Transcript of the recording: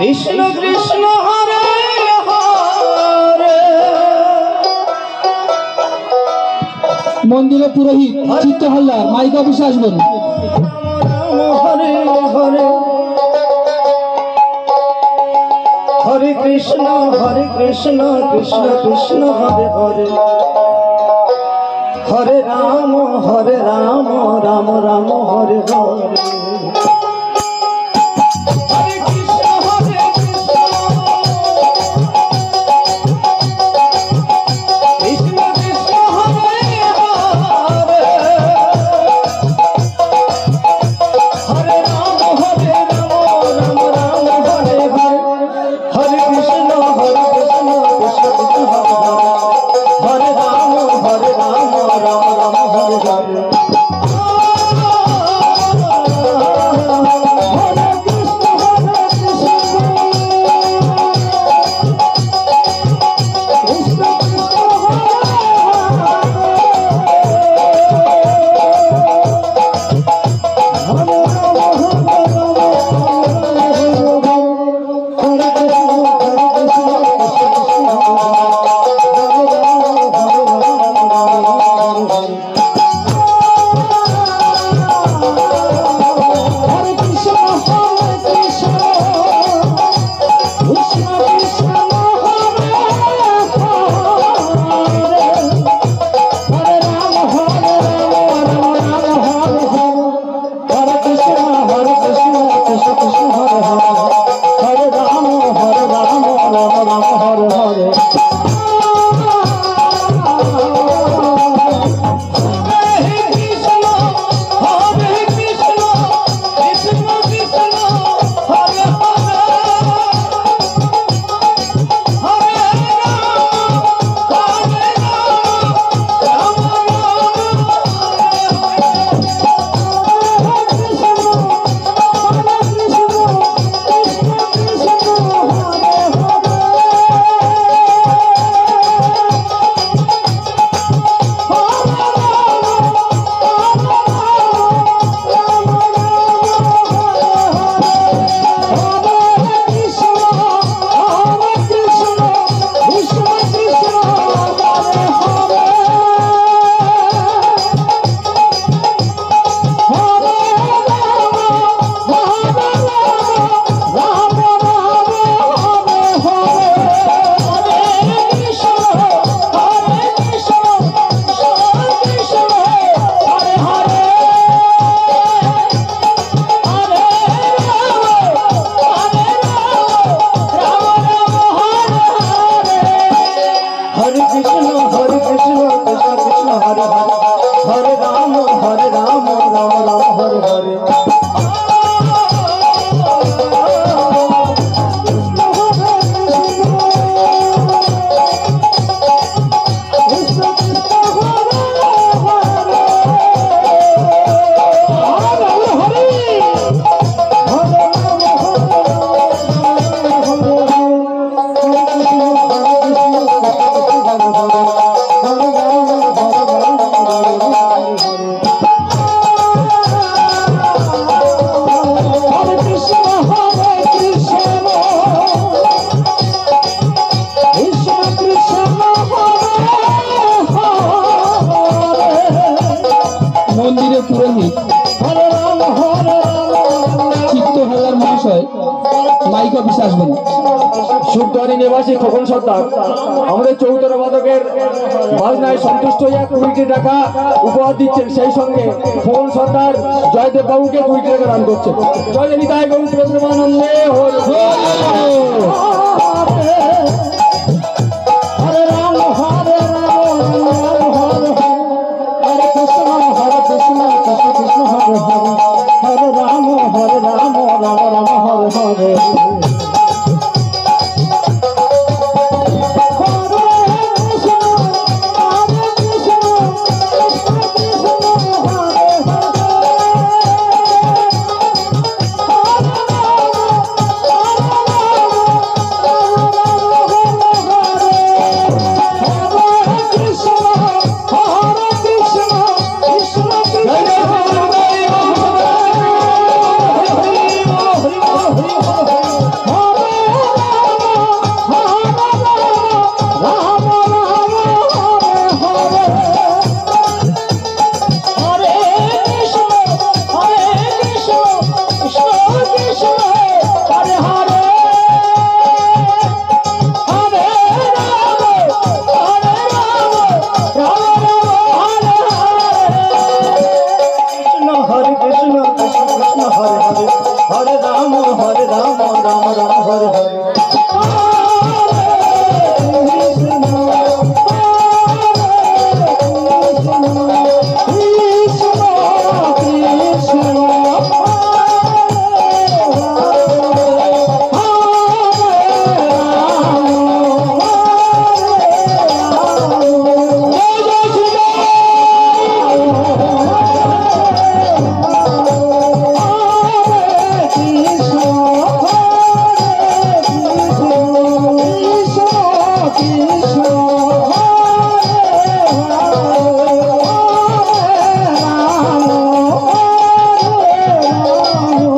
কৃষ্ণ কৃষ্ণ হরে হরে। মন্দিরে পুরোহিত চিত্ত হালদার মাইক অফিসে আসবেন। হরে হরে হরে কৃষ্ণ হরে কৃষ্ণ কৃষ্ণ কৃষ্ণ হরে হরে। হরে রাম হরে রাম রাম রাম হরে হরে। হরে মন্দিরে পুরোহিত। হরে রাম হরে রাম। চিত্ত হালদার মহাশয় মাইক অফিসে আসবেন। সুখদানি নিবাসী খোকন সর্দার আমাদের চৌতর বাদকের বাজনায় সন্তুষ্ট হইয়া কুড়িটি টাকা উপহার দিচ্ছেন। সেই সঙ্গে খোকন সর্দার জয়দেব বাবুকে কুড়িটি টাকা দান করছেন। জয় নিতাই গৌর প্রেমানন্দে হল Oh.